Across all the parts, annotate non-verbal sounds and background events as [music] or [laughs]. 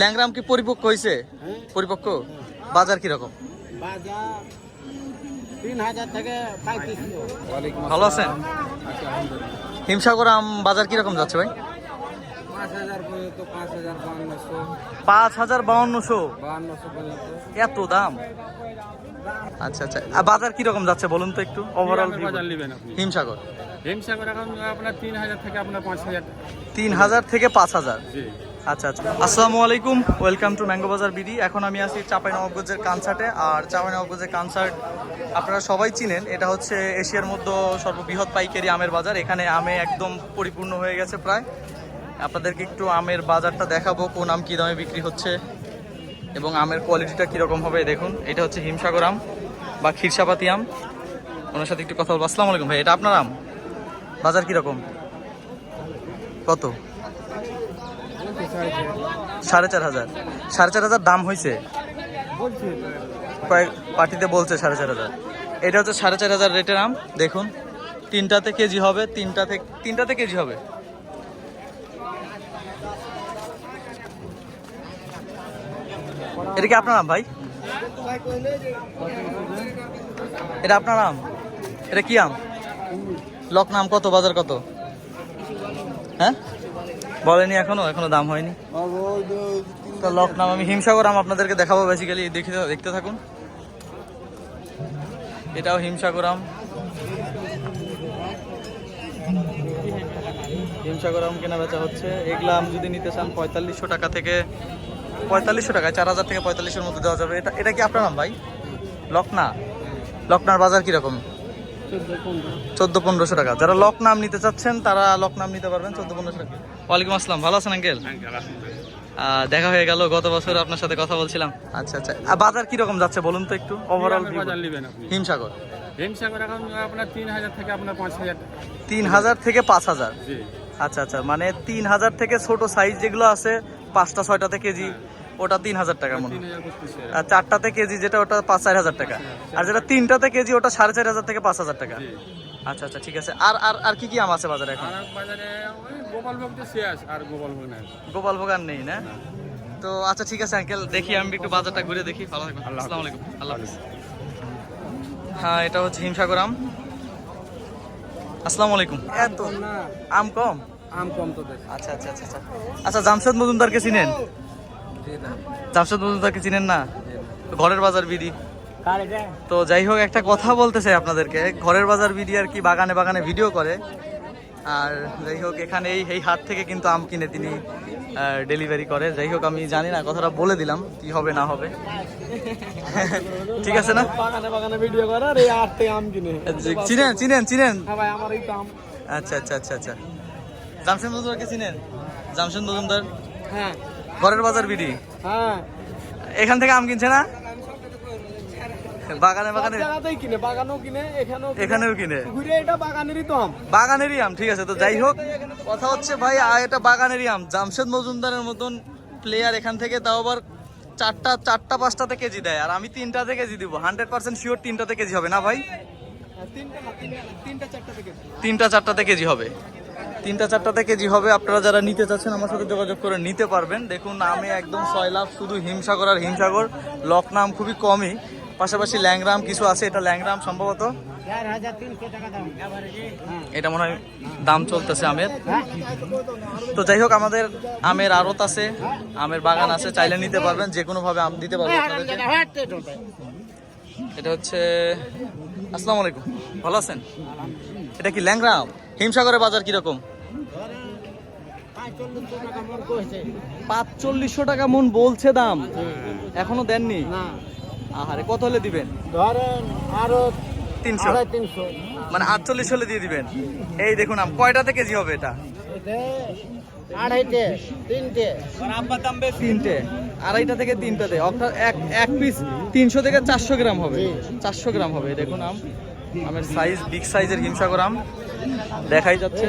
ল্যাংরাম কি পরিপক্ক হয়েছে পরিপক্ক? বাজার কীরকম? ভালো আছেন? হিমসাগর আম বাজার কীরকম যাচ্ছে ভাই? পাঁচ হাজার বাউন্নশো এত দাম? আচ্ছা আচ্ছা। আর বাজার কীরকম যাচ্ছে বলুন তো একটু? ওভারঅল হিমসাগর? হিমসাগর এখন আপনার তিন হাজার থেকে আপনার পাঁচ হাজার। তিন হাজার থেকে পাঁচ হাজার। জি। আচ্ছা আচ্ছা। আসসালামু আলাইকুম, welcome to mango Bazar BD. এখন আমি আছি চাপাই নবাবগঞ্জের কনসার্টে আর চাপাই নবাবগঞ্জের কনসার্ট আপনারা সবাই চিনেন। এটা হচ্ছে এশিয়ার মধ্যে সর্ববৃহৎ পাইকারি আমের বাজার। এখানে আমে একদম পরিপূর্ণ হয়ে গেছে প্রায়। আপনাদেরকে একটু আমের বাজারটা দেখাবো, কোন আম কী দামে বিক্রি হচ্ছে এবং আমের কোয়ালিটিটা কীরকম হবে, দেখুন। এটা হচ্ছে হিমসাগর আম বা ক্ষীরসাপাতি আম। ওনার সাথে একটু কথা বলব। আসসালামু আলাইকুম ভাই, এটা আপনার আম? বাজার কীরকম? কত? সাড়ে চার হাজার। সাড়ে চার হাজার দাম হয়েছে কয়েক পার্টিতে বলছে সাড়ে চার হাজার। এটা হচ্ছে সাড়ে চার হাজার রেটের আম দেখুন। তিনটাতে কেজি হবে তিনটাতে তিনটাতে কেজি হবে। এটা কি আপনার আম ভাই? এটা আপনার আম? এটা কি আম? লক নাম কত বাজার কত? হ্যাঁ? বলেনি এখনও এখনও দাম হয়নি। তো আমি হিমসাগর আম আপনাদেরকে দেখাবো বেসিক্যালি দেখে দেখতে থাকুন। এটাও হিমসাগর আম। হিমসাগর আম কেনা বেচা হচ্ছে। এগুলা আম যদি নিতে চান পঁয়তাল্লিশশো টাকা থেকে, পঁয়তাল্লিশশো টাকা চার হাজার থেকে পঁয়তাল্লিশের মধ্যে দেওয়া যাবে। এটা এটা কি আপনার নাম ভাই? লকনা? লকনার বাজার কীরকম? চোদ্দ পনেরোশো টাকা। যারা লক নাম নিতে চাচ্ছেন তারা লক নাম নিতে পারবেন চোদ্দ পনেরোশো টাকা। ওয়ালাইকুম আসসালাম ভালো আছেন আঙ্কেল? দেখা হয়ে গেল গত বছর আপনার সাথে কথা বলছিলাম। আচ্ছা আচ্ছা। বাজার কীরকম যাচ্ছে বলুন তো একটু? ওভারঅল হিমসাগর। হিমসাগর এখন আপনার তিন হাজার থেকে আপনার পাঁচ হাজার তিন হাজার থেকে পাঁচ হাজার? আচ্ছা আচ্ছা। মানে তিন হাজার থেকে ছোট সাইজ যেগুলো আছে পাঁচটা ছয়টাতে কেজি। ওটা তিন হাজার টাকা মনে হয়। আর চারটাতে কেজি যেটা ওটা পাঁচ চার হাজার টাকা। আর যেটা তিনটাতে কেজি ওটা সাড়ে চার হাজার থেকে পাঁচ হাজার টাকা। আচ্ছা আচ্ছা ঠিক আছে। আর আর আর কি কি আম আছে বাজারে এখন? বাজারে গোপালভোগ শেষ আর গোপালভোগ নাই। ভোগান নেই না? তো আচ্ছা ঠিক আছে আঙ্কেল দেখি আমি একটু বাজারটা ঘুরে দেখি। ভালো থাকবেন। আসসালামু আলাইকুম। আল্লাহ হাফিজ। হ্যাঁ এটা হচ্ছে হিমসাগর আম। আসসালামু আলাইকুম। এত আম কম? আম কম তো আচ্ছা আচ্ছা আচ্ছা আচ্ছা। আচ্ছা জামশেদ মজুমদারকে চিনেন? জামশেদ মজুমদারকে চিনেন না? ঘরের বাজার বিডি। তো যাই হোক একটা কথা বলতে চাই আপনাদেরকে। ঘরের বাজার বিডি আর কি বাগানে বাগানে ভিডিও করে। আর যাই হোক এখানে এই এই হাট থেকে কিন্তু আম কিনে তিনি ডেলিভারি করে। যাই হোক আমি জানি না কথাটা বলে দিলাম কি হবে না হবে। [laughs] ঠিক আছে না? বাগানে বাগানে ভিডিও করে আর এই আট থেকে আম কিনে। চিনেন চিনেন চিনেন। হ্যাঁ ভাই আমার এই তো আম। আচ্ছা আচ্ছা আচ্ছা আচ্ছা। জামশেদ মজুমদারকে চিনেন? জামশেদ মজুমদার? হ্যাঁ। ঘরের বাজার বিডি? হ্যাঁ। এখান থেকে আম কিনছে না? বাগানে বাগানে। কিনে বাগানেও কিনে এখানেও এখানেও কিনে। ঘুরে এটা বাগানেরই তো আম। বাগানেরই আম ঠিক আছে তো যাই হোক কথা হচ্ছে ভাই এটা বাগানেরই আম। জামশেদ মজুমদারের মতন প্লেয়ার এখান থেকে তাও আবার চারটা চারটা পাঁচটাতে কেজি দেয়। আর আমি তিনটাতে কেজি দিব। হান্ড্রেড পার্সেন্ট শিওর তিনটাতে কেজি হবে না ভাই? হ্যাঁ, তিনটা চারটাতে কেজি হবে। তিনটা, চারটাতে কেজি হবে। আপনারা যারা নিতে চাচ্ছেন, আমার সাথে যোগাযোগ করে নিতে পারবেন। দেখুন, নামে একদম ছয় লাভ শুধু হিমসাগর আর হিমসাগর। লক নাম খুবই কমই। পাশাপাশি ল্যাংরাম কিছু আছে। এটা ল্যাংরাম সম্ভবত। এটা মনে হয় দাম চলতেছে আমের। তো যাই হোক, আমাদের আমের আড়ত আছে, আমের বাগান আছে। চাইলে নিতে পারবেন যে কোনো ভাবে আম দিতে পারবেন এটা হচ্ছে, আসসালামু আলাইকুম। ভালো আছেন? এটা কি ল্যাংরাম? হিমসাগরের বাজার কীরকম? পাঁচচল্লিশশো টাকা মন বলছে দাম। এখনও দেননি? না। আহারে কত হলে দিবেন? ধরেন আরও তিনশো। তিনশো। মানে আটচল্লিশ হলে দিয়ে দিবেন। এই দেখুন আম কয়টাতে কেজি হবে এটা? আড়াইটে তিনটে। তিনটে। আড়াইটা থেকে তিনটাতে। অর্থাৎ এক এক পিস তিনশো থেকে চারশো গ্রাম হবে। চারশো গ্রাম হবে দেখুন আম। আমের সাইজ বিগ সাইজের হিমসাগর আম। দেখাই যাচ্ছে।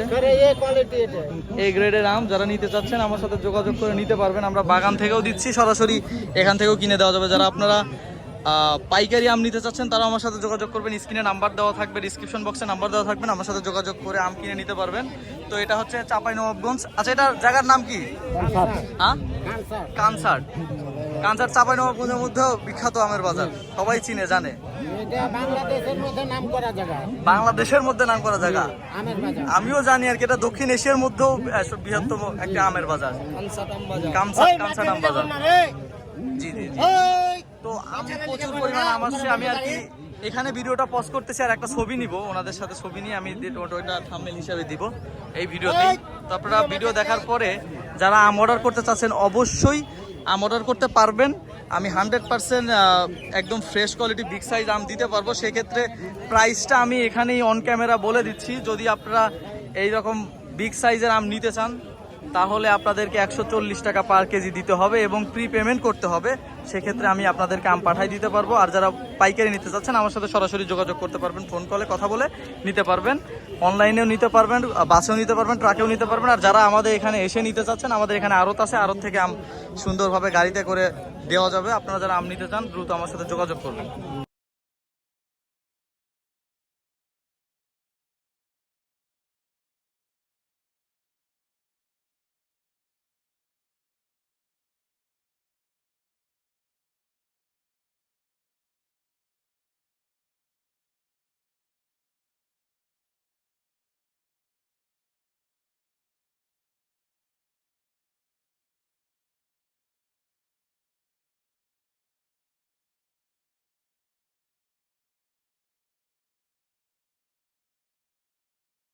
এই গ্রেডের আম যারা নিতে চাচ্ছেন আমার সাথে যোগাযোগ করে নিতে পারবেন। আমরা বাগান থেকেও দিচ্ছি সরাসরি এখান থেকেও কিনে দেওয়া যাবে। যারা আপনারা পাইকারি আম নিতে চাচ্ছেন তারা আমার সাথে যোগাযোগ করবেন। স্ক্রিনে নাম্বার দেওয়া থাকবে ডিসক্রিপশন বক্সে নাম্বার দেওয়া থাকবেন আমার সাথে যোগাযোগ করে আম কিনে নিতে পারবেন। তো এটা হচ্ছে চাপাই নবাবগঞ্জ আচ্ছা এটা জায়গার নাম কি? হ্যাঁ? কানসার্ট কানসার্ট চাপাই নবাবগঞ্জের মধ্যেও বিখ্যাত আমের বাজার। সবাই চিনে জানে। বাংলাদেশের মধ্যে নাম করা জায়গা। আমিও জানি আর কি এটা দক্ষিণ এশিয়ার মধ্যেও বৃহত্তম একটা আমের বাজার। কামসাট কামসাট আম বাজার। জি জি তো আম প্রচুর পরিমাণে আম আসছে আমি আর কি এখানে ভিডিওটা পজ করতেছি আর একটা ছবি নিব। ওনাদের সাথে ছবি নিয়ে আমি ওটা ওইটা থাম্বনেল হিসাবে দিব এই ভিডিওতে তো আপনারা ভিডিও দেখার পরে যারা আম অর্ডার করতে চাচ্ছেন অবশ্যই আম অর্ডার করতে পারবেন। আমি হান্ড্রেড পারসেন্ট একদম ফ্রেশ কোয়ালিটি বিগ সাইজ আম দিতে পারব। সেক্ষেত্রে প্রাইসটা আমি এখানেই অন ক্যামেরা বলে দিচ্ছি। যদি আপনারা এই রকম বিগ সাইজের আম নিতে চান তাহলে আপনাদেরকে একশো চল্লিশ টাকা পার কেজি দিতে হবে এবং প্রি পেমেন্ট করতে হবে। সেক্ষেত্রে আমি আপনাদেরকে আম পাঠাই দিতে পারব। আর যারা পাইকারি নিতে চাচ্ছেন, আমার সাথে সরাসরি যোগাযোগ করতে পারবেন ফোন কলে কথা বলে নিতে পারবেন। অনলাইনেও নিতে পারবেন বাসেও নিতে পারবেন ট্রাকেও নিতে পারবেন। আর যারা আমাদের এখানে এসে নিতে চাচ্ছেন, আমাদের এখানে আড়ত আছে, আড়ত থেকে আম সুন্দরভাবে গাড়িতে করে দেওয়া যাবে। আপনারা যারা আম নিতে চান, দ্রুত আমার সাথে যোগাযোগ করবেন।